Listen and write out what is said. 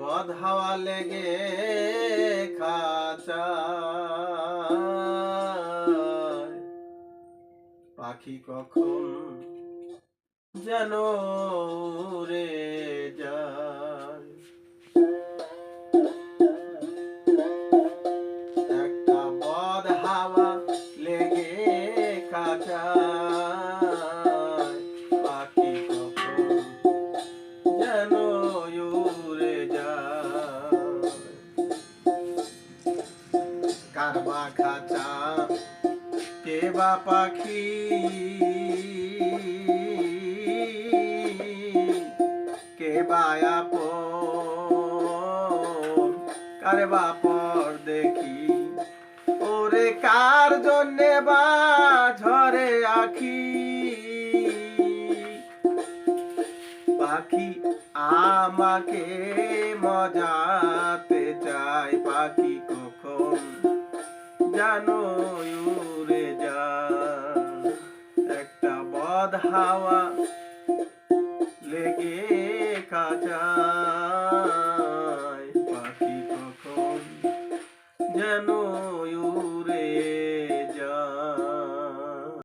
বদ হাওয়া লেগে খাঁচা। পাখি কখন যেন রে যায়। একটা বদ হাওয়া লেগে কাঁচায় পাখি কখন যেন কারবা খাঁচা কে বা পাখি? কে বা আপন? বা পর দেখি? ওরে কার জন্যে বা ঝরে আখি? পাখি আমাকে মজাতে চায়, পাখি জানো উড়ে একটা বদ হাওয়া লেগে কাজায় পাখি কখন যেন